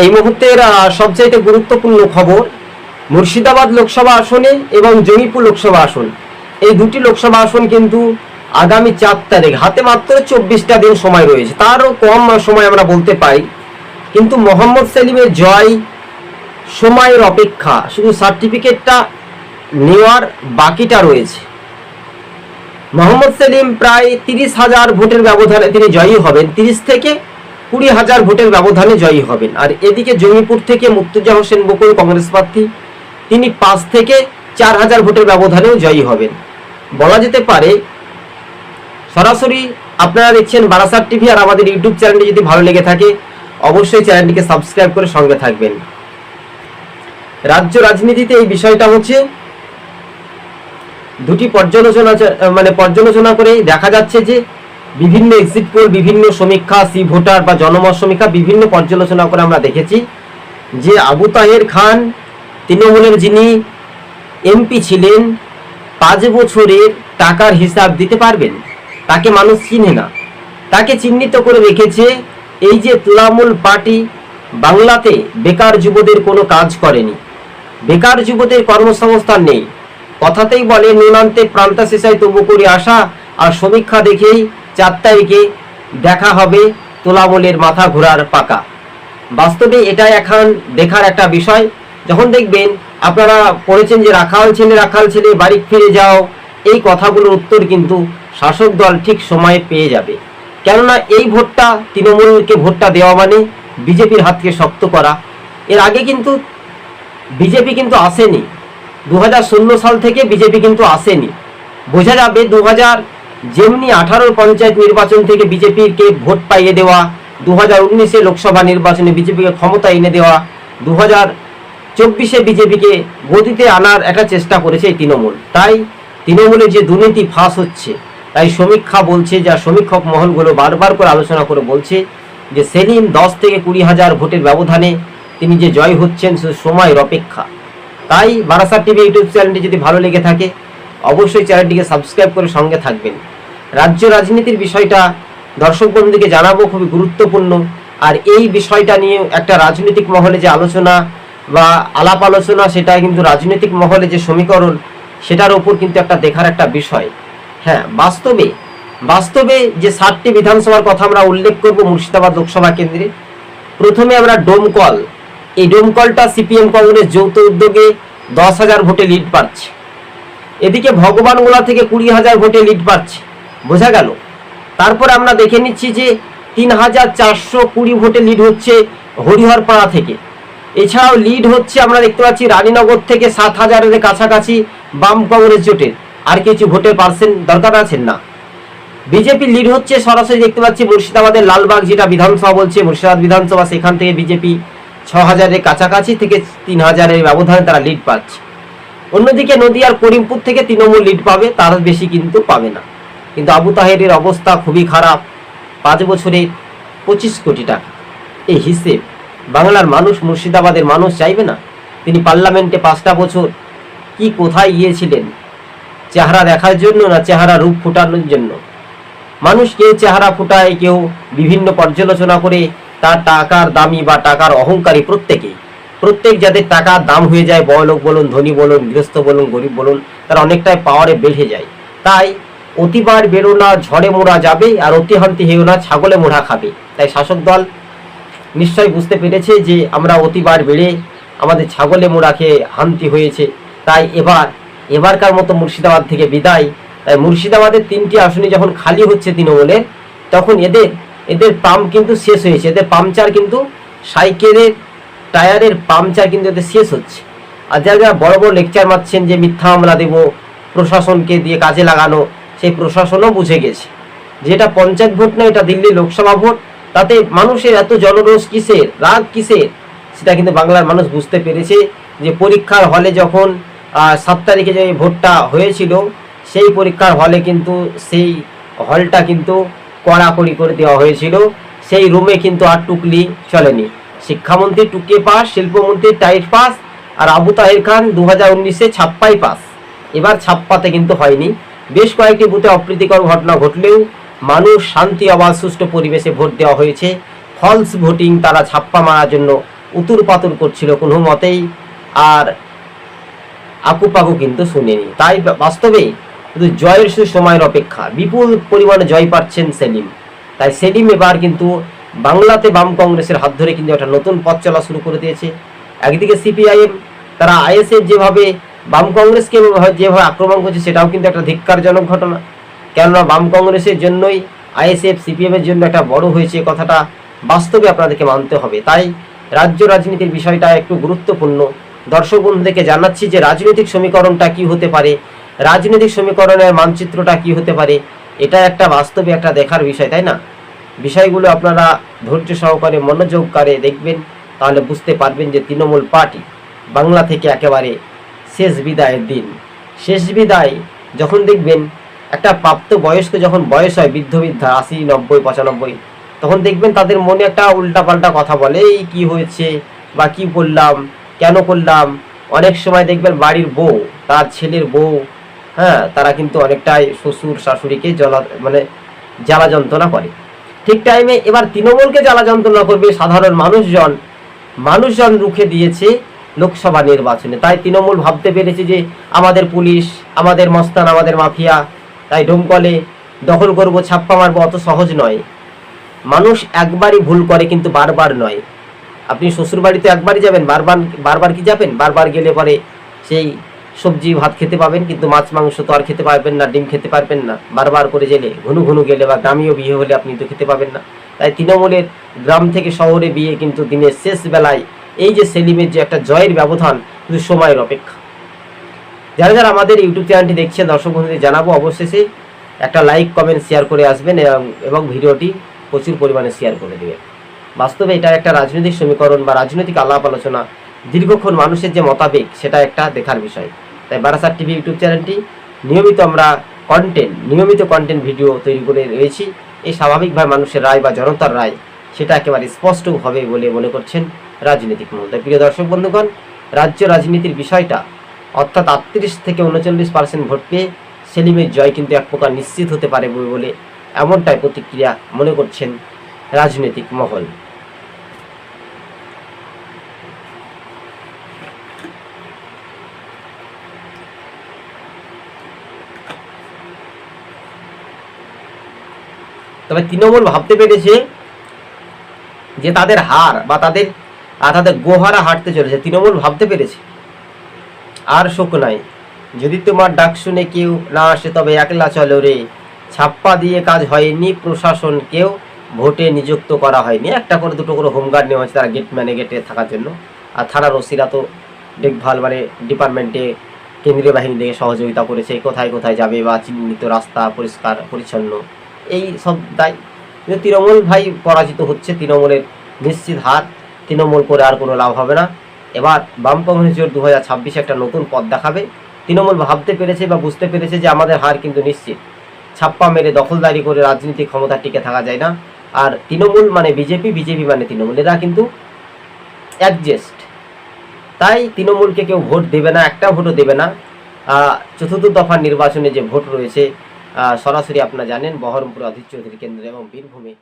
এই মুহূর্তের সবচাইতে গুরুত্বপূর্ণ খবর, মুর্শিদাবাদ লোকসভা আসনে এবং জমিপুর লোকসভা আসন। এই দুটি লোকসভা আসন কিন্তু আগামী চার তারিখ, হাতে মাত্র চব্বিশটা দিন সময় রয়েছে। তারও কম সময় আমরা বলতে পারি, কিন্তু মোহাম্মদ সেলিমের জয় সময়ের অপেক্ষা, শুধু সার্টিফিকেটটা নেওয়ার বাকিটা রয়েছে। মোহাম্মদ সেলিম প্রায় তিরিশ হাজার ভোটের ব্যবধানে তিনি জয়ী হবেন। তিরিশ থেকে কুড়ি হাজার ভোটের ব্যবধানে জয়ী হবেন। আর এদিকে জঙ্গিপুর থেকে মুর্তুজা হোসেন বকুল, কংগ্রেস প্রার্থী, তিনি পাঁচ থেকে চার হাজার ভোটের ব্যবধানেও জয়ী হবেন। বলা যেতে পারে, সরাসরি আপনারা দেখছেন বারাসাত টিভি আর আমাদের ইউটিউব চ্যানেলটি যদি ভালো লেগে থাকে, অবশ্যই চ্যানেলটিকে সাবস্ক্রাইব করে সঙ্গে থাকবেন। রাজ্য রাজনীতিতে এই বিষয়টা হচ্ছে, দুটি পর্যালোচনা মানে পর্যালোচনা করে দেখা যাচ্ছে যে বিভিন্ন এক্সিট পোল বিভিন্ন সমীক্ষা সি ভোটার বা জনমত সমীক্ষা, বিভিন্ন পর্যালোচনা করে আমরা দেখেছি যে আবু তাহের খান, তৃণমূলের যিনি এমপি ছিলেন, পাঁচ বছরের টাকার হিসাব দিতে পারবেন? তাকে মানুষ চিনে না। তাকে চিহ্নিত করে রেখেছে এই যে তৃণমূল পার্টি বাংলাতে বেকার যুবদের কোনো কাজ করেনি। বেকার যুবদের কর্মসংস্থান নেই। কথাতেই বলে, নুনান্তে প্রান্তা শেষায় তবু করে আসা আর সমীক্ষা দেখেই চার তারিখে দেখা হবে তোলামলের মাথা ঘোরার পাকা। বাস্তবে এটা এখন দেখার একটা বিষয়। যখন দেখবেন আপনারা পড়েছেন যে রাখাল ছেলে রাখাল ছেলে, বাড়ি ফিরে যাও, এই কথাগুলোর উত্তর কিন্তু শাসক দল ঠিক সময়ে পেয়ে যাবে। কেননা এই ভোটটা তৃণমূলকে ভোটটা দেওয়া মানে বিজেপির হাতকে শক্ত করা। এর আগে কিন্তু বিজেপি কিন্তু আসেনি। দু সাল থেকে বিজেপি কিন্তু আসেনি। বোঝা যাবে দু হাজার যেমনি আঠারোর পঞ্চায়েত নির্বাচন থেকে বিজেপিকে ভোট পাইয়ে দেওয়া দু হাজার উনিশে লোকসভা নির্বাচনে বিজেপিকে ক্ষমতা এনে দেওয়া দু হাজার চব্বিশে বিজেপিকে গতিতে আনার একটা চেষ্টা করেছে এই তৃণমূল। তাই তৃণমূলের যে দুর্নীতি ফাঁস হচ্ছে, তাই সমীক্ষা বলছে যা সমীক্ষক মহলগুলো বারবার করে আলোচনা করে বলছে যে সেলিম দশ থেকে কুড়ি হাজার ভোটের ব্যবধানে তিনি যে জয় হচ্ছেন সে সময়ের অপেক্ষা। তাই বারাসাত টিভি ইউটিউব চ্যানেলটি যদি ভালো লেগে থাকে, অবশ্যই চ্যানেলটিকে সাবস্ক্রাইব করে সঙ্গে থাকবেন। রাজ্য রাজনীতির বিষয়টা দর্শক বন্ধুকে জানাব, খুবই গুরুত্বপূর্ণ। আর এই বিষয়টা নিয়ে একটা রাজনৈতিক মহলে যে আলোচনা বা আলাপ আলোচনা, সেটা কিন্তু রাজনৈতিক মহলে যে সমীকরণ, সেটার ওপর কিন্তু একটা দেখার একটা বিষয়। হ্যাঁ বাস্তবে বাস্তবে যে সাতটি বিধানসভার কথা আমরা উল্লেখ করব মুর্শিদাবাদ লোকসভা কেন্দ্রে, প্রথমে আমরা ডোমকল এই ডোমকলটা সিপিএম কংগ্রেস যৌথ উদ্যোগে দশ হাজার ভোটে লিড পাচ্ছে। এদিকে ভগবানগোলা থেকে কুড়ি হাজার ভোটে লিড পাচ্ছে। বোঝা গেল। তারপর আমরা দেখে নিচ্ছি যে তিন হাজার চারশো কুড়ি ভোটে লিড হচ্ছে হরিহরপাড়া থেকে। এছাড়াও লিড হচ্ছে আমরা দেখতে পাচ্ছি রানীনগর থেকে সাত হাজারের কাছাকাছি বাম কংগ্রেস জোটের আর কিছু ভোটের পার্সেন্ট দরকার আছেন না। বিজেপি লিড হচ্ছে সরাসরি দেখতে পাচ্ছি মুর্শিদাবাদের লালবাগ যেটা বিধানসভা বলছে। মুর্শিদাবাদ বিধানসভা সেখান থেকে বিজেপি ছ হাজারের কাছাকাছি থেকে তিন হাজারের ব্যবধানে তারা লিড পাচ্ছে। অন্যদিকে নদীয়ার করিমপুর থেকে তৃণমূল লিড পাবে, তার বেশি কিন্তু পাবে না। কিন্তু আবু তাহেরের অবস্থা খুবই খারাপ। পাঁচ বছরে পঁচিশ কোটি টাকা। এই হিসেব বাংলার মানুষ, মুর্শিদাবাদের মানুষ চাইবে না? তিনি পার্লামেন্টে পাঁচটা বছর কি কোথায় গিয়েছিলেন? চেহারা দেখার জন্য না চেহারা রূপ ফুটানোর জন্য? মানুষ কেউ চেহারা ফুটায়, কেউ বিভিন্ন পর্যালোচনা করে তার টাকার দামি বা টাকার অহংকারী প্রত্যেকেই প্রত্যেক যাদের টাকার দাম হয়ে যায়, বড়লোক বলুন, ধনী বলুন, গৃহস্থ বলুন, গরিব বলুন, তারা অনেকটাই পাওয়ারে বেড়ে যায়। তাই অতিবার বেরো না ঝড়ে মোড়া যাবে আর অতিহান্তি হেও না ছাগলে মোড়া খাবে। তাই শাসক দল নিশ্চয় বুঝতে পেরেছে যে আমরা অতিবার বেড়ে আমাদের ছাগলে মোড়া খেয়ে হান্তি হয়েছে। তাই এবার, এবারকার মতো মুর্শিদাবাদ থেকে বিদায়। তাই মুর্শিদাবাদের তিনটি আসনে যখন খালি হচ্ছে তৃণমূলের তখন এদের এদের পাম্প কিন্তু শেষ হয়েছে। এদের পাংচার কিন্তু সাইকেলের, টায়ারের পাংচার কিন্তু এদের শেষ হচ্ছে। আর যারা যারা বড় বড় লেকচার মারছেন যে মিথ্যা আমরা দেব, প্রশাসনকে দিয়ে কাজে লাগানো সেই প্রশাসনও বুঝে গেছে। যেটা পঞ্চায়েত ভোট নয় এটা দিল্লি লোকসভা ভোট। তাতে মানুষের এত জনরোষ কিসের, রাগ কিসের? সেটা কিন্তু বাংলার মানুষ বুঝতে পেরেছে যে পরীক্ষার হলে যখন সাত তারিখে যে ভোটটা হয়েছিল, সেই পরীক্ষার হলে কিন্তু সেই হলটা কিন্তু কড়াকড়ি করে দেওয়া হয়েছিল। সেই রুমে কিন্তু আর টুকলি চলেনি। শিক্ষামন্ত্রী টুকে পাস, শিল্পমন্ত্রী টাইট পাস, আর আবু তাহির খান দু হাজার উনিশে ছাপ্পাই পাস। এবার ছাপ্পাতে কিন্তু হয়নি। বেশ কয়েকটি বুথে অপ্রীতিকর ঘটনা ঘটলেও মানুষ শান্তি আবার সুষ্ঠু পরিবেশে ভোট দেওয়া হয়েছে। ফলস ভোটিং তারা ছাপ্পা মারার জন্য উতুর পাতুর করছিল কোনো মতেই আর আকুপাকু কিন্তু শুনেনি। তাই বাস্তবে শুধু জয়ের শুধু সময়ের অপেক্ষা, বিপুল পরিমাণে জয় পাচ্ছেন সেলিম। তাই সেলিম এবার কিন্তু বাংলাতে বাম কংগ্রেসের হাত ধরে কিন্তু একটা নতুন পথ চলা শুরু করে দিয়েছে। একদিকে সিপিআইএম, তারা আইএসএফ যেভাবে বাম কংগ্রেসকে যেভাবে আক্রমণ করছে সেটাও কিন্তু একটা ধিক্কারজনক ঘটনা। কেননা বাম কংগ্রেসের জন্যই আইএসএফ, সিপিএম এর জন্য একটা বড় হয়েছে কথাটা বাস্তবে আপনাদেরকে মানতে হবে। তাই রাজ্য রাজনীতির বিষয়টা একটু গুরুত্বপূর্ণ। দর্শক বন্ধুদেরকে জানাচ্ছি যে রাজনৈতিক সমীকরণটা কি হতে পারে? রাজনৈতিক সমীকরণের মানচিত্রটা কি হতে পারে? এটা একটা বাস্তবে একটা দেখার বিষয়, তাই না? বিষয়গুলো আপনারা ধৈর্য সহকারে মনোযোগকারে দেখবেন, তাহলে বুঝতে পারবেন যে তৃণমূল পার্টি বাংলা থেকে একেবারে শেষ বিদায়ের দিন। শেষ বিদায় যখন দেখবেন, একটা প্রাপ্ত বয়স্ক যখন বয়স হয়, বৃদ্ধ বৃদ্ধা, আশি, নব্বই, পঁচানব্বই, তখন দেখবেন তাদের মনে একটা উল্টাপাল্টা কথা বলে, এই কি হয়েছে? বা কি করলাম? কেন করলাম? অনেক সময় দেখবেন বাড়ির বউ, তার ছেলের বউ হ্যাঁ তারা কিন্তু অনেকটাই শ্বশুর শাশুড়িকে জ্বালা মানে জ্বালা যন্ত্রণা করে। ঠিক টাইমে এবার তৃণমূলকে জ্বালা যন্ত্রণা করবে সাধারণ মানুষজন। মানুষজন রুখে দিয়েছে লোকসভা নির্বাচনে। তাই তৃণমূল ভাবতে পেরেছে যে আমাদের পুলিশ, আমাদের মস্তান, আমাদের মাফিয়া, তাই ডোমকলে দখল করব, ছাপ্পা মারবো অত সহজ নয়। মানুষ একবারই ভুল করে কিন্তু বারবার নয়। আপনি শ্বশুর বাড়িতে একবারই যাবেন, বারবার বারবার কি যাবেন? বারবার গেলে পরে সেই সবজি, ভাত খেতে পাবেন, কিন্তু মাছ, মাংস তো আর খেতে পারবেন না, ডিম খেতে পারবেন না। বারবার করে গেলে ঘুনু ঘুনু গেলে বা গ্রামীয় বিয়ে হলে আপনি তো খেতে পাবেন না। তাই তৃণমূলের গ্রাম থেকে শহরে বিয়ে কিন্তু দিনের শেষ বেলায় এই যে সেলিমের যে একটা জয়ের ব্যবধান শুধু সময়ের অপেক্ষা। যারা যারা আমাদের ইউটিউব চ্যানেলটি দেখছেন, দর্শক বন্ধুদের জানাব অবশেষে একটা লাইক, কমেন্ট শেয়ার করে আসবেন এবং ভিডিওটি প্রচুর পরিমাণে শেয়ার করে দেবেন। বাস্তবে এটা একটা রাজনৈতিক সমীকরণ বা রাজনৈতিক আলাপ আলোচনা। দীর্ঘক্ষণ মানুষের যে মতাবেগ, সেটা একটা দেখার বিষয়। তাই বারাসাত টিভি ইউটিউব চ্যানেলটি নিয়মিত আমরা কন্টেন্ট নিয়মিত কন্টেন্ট ভিডিও তৈরি করে রয়েছি। এই স্বাভাবিকভাবে মানুষের রায় বা জনতার রায়, সেটা একেবারে স্পষ্ট হবে বলে মনে করছেন রাজনৈতিক তাই প্রিয় দর্শক বন্ধুগণ, রাজ্য রাজনীতির বিষয়টা, অর্থাৎ আটত্রিশ থেকে উনচল্লিশ পার্সেন্ট ভোট পেয়ে সেলিমের জয় কিন্তু এক প্রকার নিশ্চিত হতে পারে বলে এমনটাই প্রতিক্রিয়া মনে করছেন রাজনৈতিক মহল। তবে তৃণমূল ভাবতে পেরেছে যে তাদের হার বা তাদের তাদের গোহারা হাঁটতে চলেছে। তৃণমূল ভাবতে পেরেছে। আর শোক নাই। যদি তোমার ডাক শুনে কেউ না আসে, তবে একলা চলো রে। ছাপ্পা দিয়ে কাজ হয়নি প্রশাসনকেও ভোটে নিযুক্ত করা হয়নি। একটা করে, দুটো করে হোমগার্ড নেওয়া হয়েছে তারা গেট ম্যানে গেটে থাকার জন্য। আর থানার ওসিরা তো দেখভাল মানে ডিপার্টমেন্টে কেন্দ্রীয় বাহিনী থেকে সহযোগিতা করেছে। কোথায় কোথায় যাবে বা চিহ্নিত রাস্তা পরিষ্কার, পরিচ্ছন্ন, এই সব দায় কিন্তু তৃণমূল ভাই পরাজিত হচ্ছে। তৃণমূলের নিশ্চিত হার তৃণমূল করে আর কোনো লাভ হবে না। এবার বাম কংগ্রেস জোট দু হাজার ছাব্বিশে একটা নতুন পথ দেখাবে। তৃণমূল ভাবতে পেরেছে বা বুঝতে পেরেছে যে আমাদের হার কিন্তু নিশ্চিত। ছাপ্পা মেরে দখলদারি করে রাজনীতি ক্ষমতা টিকে থাকা যায় না। আর তৃণমূল মানে বিজেপি বিজেপি মানে তৃণমূল। এরা কিন্তু অ্যাডজাস্ট। তাই তৃণমূলকে কেউ ভোট দেবে না, একটা ভোটও দেবে না। চতুর্থ দফার নির্বাচনে যে ভোট রয়েছে সরাসরি আপনারা জানেন, বহরমপুর অধীর চৌধুরী কেন্দ্র এবং বীরভূমে